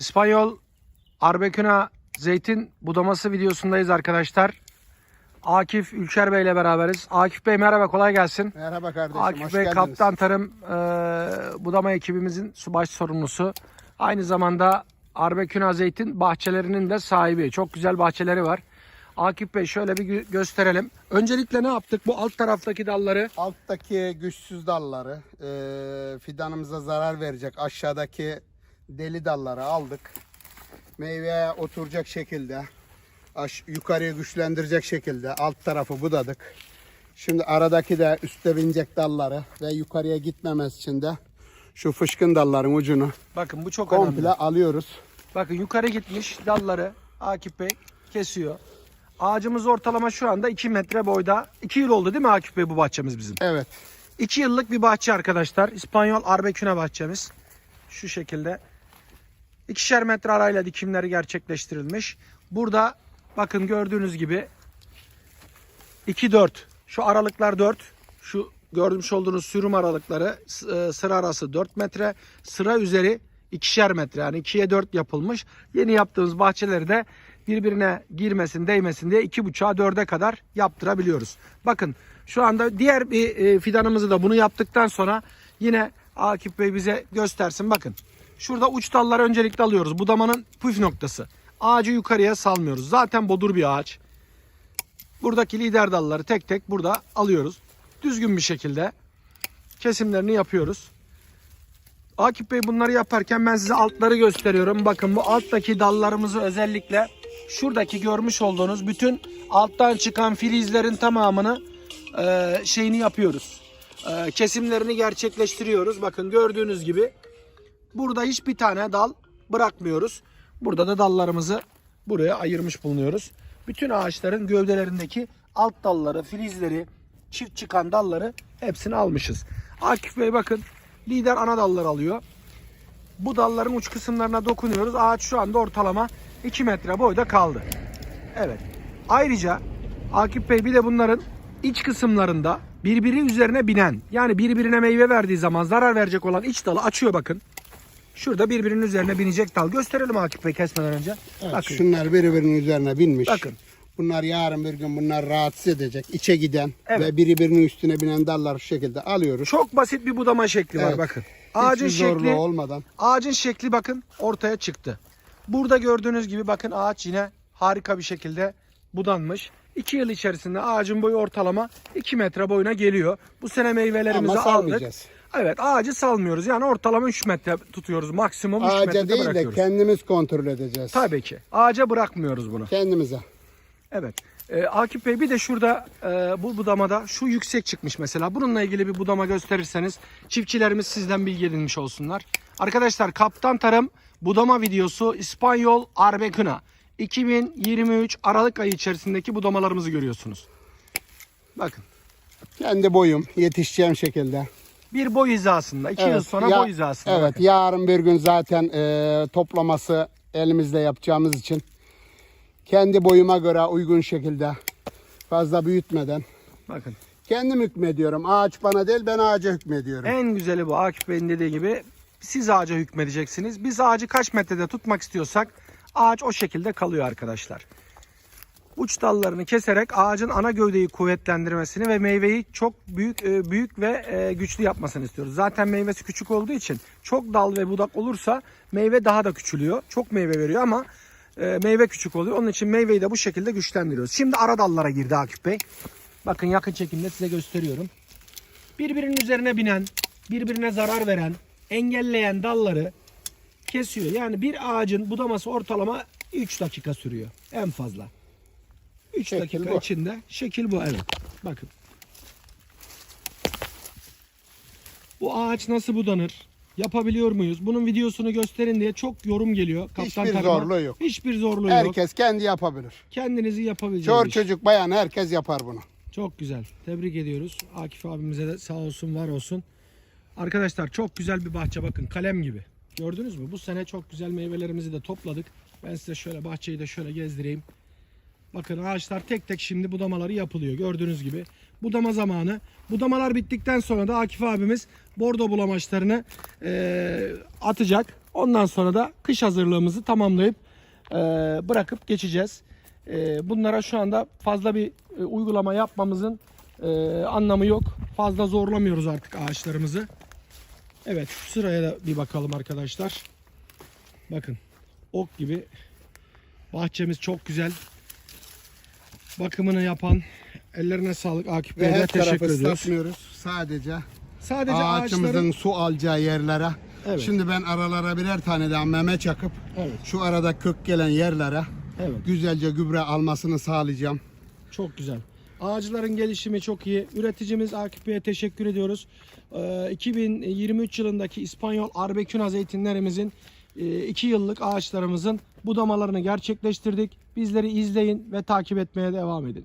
İspanyol Arbekuna zeytin budaması videosundayız arkadaşlar. Akif Ülker Bey ile beraberiz. Akif Bey merhaba kolay gelsin. Merhaba kardeşim, Akif hoş Bey geldiniz. Kaptan Tarım e, budama ekibimizin baş sorumlusu. Aynı zamanda Arbekuna zeytin bahçelerinin de sahibi. Çok güzel bahçeleri var. Akif Bey şöyle bir gö- gösterelim. Öncelikle ne yaptık? Bu alt taraftaki dalları Alttaki güçsüz dalları, e, fidanımıza zarar verecek aşağıdaki deli dalları aldık. Meyveye oturacak şekilde, aş, yukarıya güçlendirecek şekilde alt tarafı budadık. Şimdi aradaki de üstte binecek dalları ve yukarıya gitmemesi için de şu fışkın dalların ucunu bakın bu çok komple önemli. alıyoruz. Bakın yukarı gitmiş dalları Akif Bey kesiyor. Ağacımız ortalama şu anda 2 metre boyda. 2 yıl oldu değil mi Akif Bey bu bahçemiz bizim? Evet. 2 yıllık bir bahçe arkadaşlar. İspanyol Arbeküne bahçemiz. Şu şekilde. İkişer metre arayla dikimleri gerçekleştirilmiş. Burada bakın gördüğünüz gibi 2-4. Şu aralıklar 4. Şu görmüş olduğunuz sürüm aralıkları e, sıra arası 4 metre. Sıra üzeri ikişer metre yani 2'ye 4 yapılmış. Yeni yaptığımız bahçeleri de birbirine girmesin değmesin diye 2,5'a 4'e kadar yaptırabiliyoruz. Bakın şu anda diğer bir e, fidanımızı da bunu yaptıktan sonra yine Akif Bey bize göstersin. Bakın şurada uç dalları öncelikle alıyoruz. Budamanın püf noktası. Ağacı yukarıya salmıyoruz. Zaten bodur bir ağaç. Buradaki lider dalları tek tek burada alıyoruz. Düzgün bir şekilde kesimlerini yapıyoruz. Akif Bey bunları yaparken ben size altları gösteriyorum. Bakın bu alttaki dallarımızı özellikle şuradaki görmüş olduğunuz bütün alttan çıkan filizlerin tamamını e, şeyini yapıyoruz. E, kesimlerini gerçekleştiriyoruz. Bakın gördüğünüz gibi burada hiçbir tane dal bırakmıyoruz. Burada da dallarımızı buraya ayırmış bulunuyoruz. Bütün ağaçların gövdelerindeki alt dalları, filizleri, çift çıkan dalları hepsini almışız. Akif Bey bakın lider ana dalları alıyor. Bu dalların uç kısımlarına dokunuyoruz. Ağaç şu anda ortalama 2 metre boyda kaldı. Evet. Ayrıca Akif Bey bir de bunların iç kısımlarında birbiri üzerine binen yani birbirine meyve verdiği zaman zarar verecek olan iç dalı açıyor bakın. Şurada birbirinin üzerine binecek dal. Gösterelim Akif Bey kesmeden önce. Evet, bakın. şunlar birbirinin üzerine binmiş. Bakın. Bunlar yarın bir gün bunlar rahatsız edecek. içe giden Evet. ve birbirinin üstüne binen dalları şu şekilde alıyoruz. Çok basit bir budama şekli var Evet. bakın. Ağacın Hiçbir zorluğu şekli olmadan. Ağacın şekli bakın ortaya çıktı. Burada gördüğünüz gibi bakın ağaç yine harika bir şekilde budanmış. 2 yıl içerisinde ağacın boyu ortalama 2 metre boyuna geliyor. Bu sene meyvelerimizi Ama aldık. salmayacağız. Evet ağacı salmıyoruz. Yani ortalama 3 metre tutuyoruz. Maksimum 3 Ağaca metrede değil de bırakıyoruz. kendimiz kontrol edeceğiz. Tabii ki. Ağaca bırakmıyoruz bunu. Kendimize. Evet. Ee, Akif Bey bir de şurada e, bu budamada şu yüksek çıkmış mesela. Bununla ilgili bir budama gösterirseniz çiftçilerimiz sizden bilgi edinmiş olsunlar. Arkadaşlar Kaptan Tarım budama videosu İspanyol Arbekuna 2023 Aralık ayı içerisindeki budamalarımızı görüyorsunuz. Bakın Kendi boyum yetişeceğim şekilde. Bir boy hizasında. iki yıl sonra ya- boy hizasında. Evet bakın. yarın bir gün zaten e, toplaması elimizde yapacağımız için kendi boyuma göre uygun şekilde fazla büyütmeden Bakın. kendim hükmediyorum. Ağaç bana değil ben ağaca hükmediyorum. En güzeli bu Akif Bey'in dediği gibi siz ağaca hükmedeceksiniz. Biz ağacı kaç metrede tutmak istiyorsak ağaç o şekilde kalıyor arkadaşlar. Uç dallarını keserek ağacın ana gövdeyi kuvvetlendirmesini ve meyveyi çok büyük e, büyük ve e, güçlü yapmasını istiyoruz. Zaten meyvesi küçük olduğu için çok dal ve budak olursa meyve daha da küçülüyor. Çok meyve veriyor ama e, meyve küçük oluyor. Onun için meyveyi de bu şekilde güçlendiriyoruz. Şimdi ara dallara girdi Akif Bey. Bakın yakın çekimde size gösteriyorum birbirinin üzerine binen, birbirine zarar veren, engelleyen dalları kesiyor. Yani bir ağacın budaması ortalama 3 dakika sürüyor en fazla. 3 Şekil dakika bu. içinde şekil bu evet. Bakın. Bu ağaç nasıl budanır? Yapabiliyor muyuz? Bunun videosunu gösterin diye çok yorum geliyor. Kaptan Hiçbir Tarım'a. zorluğu yok. Hiçbir zorluğu yok. Herkes kendi yapabilir. Kendinizi yapabileceğiniz Çor iş. çocuk bayan herkes yapar bunu. Çok güzel. Tebrik ediyoruz. Akif abimize de sağ olsun var olsun. Arkadaşlar çok güzel bir bahçe bakın kalem gibi. Gördünüz mü? Bu sene çok güzel meyvelerimizi de topladık. Ben size şöyle bahçeyi de şöyle gezdireyim. Bakın ağaçlar tek tek şimdi budamaları yapılıyor. Gördüğünüz gibi. Budama zamanı. Budamalar bittikten sonra da Akif abimiz bordo bulamaçlarını eee, atacak. Ondan sonra da kış hazırlığımızı tamamlayıp e, bırakıp geçeceğiz. E, bunlara şu anda fazla bir e, uygulama yapmamızın e, anlamı yok. Fazla zorlamıyoruz artık ağaçlarımızı. Evet sıraya da bir bakalım arkadaşlar. Bakın ok gibi bahçemiz çok güzel. Bakımını yapan ellerine sağlık Akif Ve Bey'e her teşekkür tarafı ediyoruz. ıslatmıyoruz. Sadece Sadece ağaçımızın ağaçların su alacağı yerlere. Evet. Şimdi ben aralara birer tane daha meme çakıp Evet. şu arada kök gelen yerlere Evet. güzelce gübre almasını sağlayacağım. Çok güzel. Ağaçların gelişimi çok iyi. Üreticimiz Akif Bey'e teşekkür ediyoruz. Ee, 2023 yılındaki İspanyol Arbeküna zeytinlerimizin 2 yıllık ağaçlarımızın budamalarını gerçekleştirdik. Bizleri izleyin ve takip etmeye devam edin.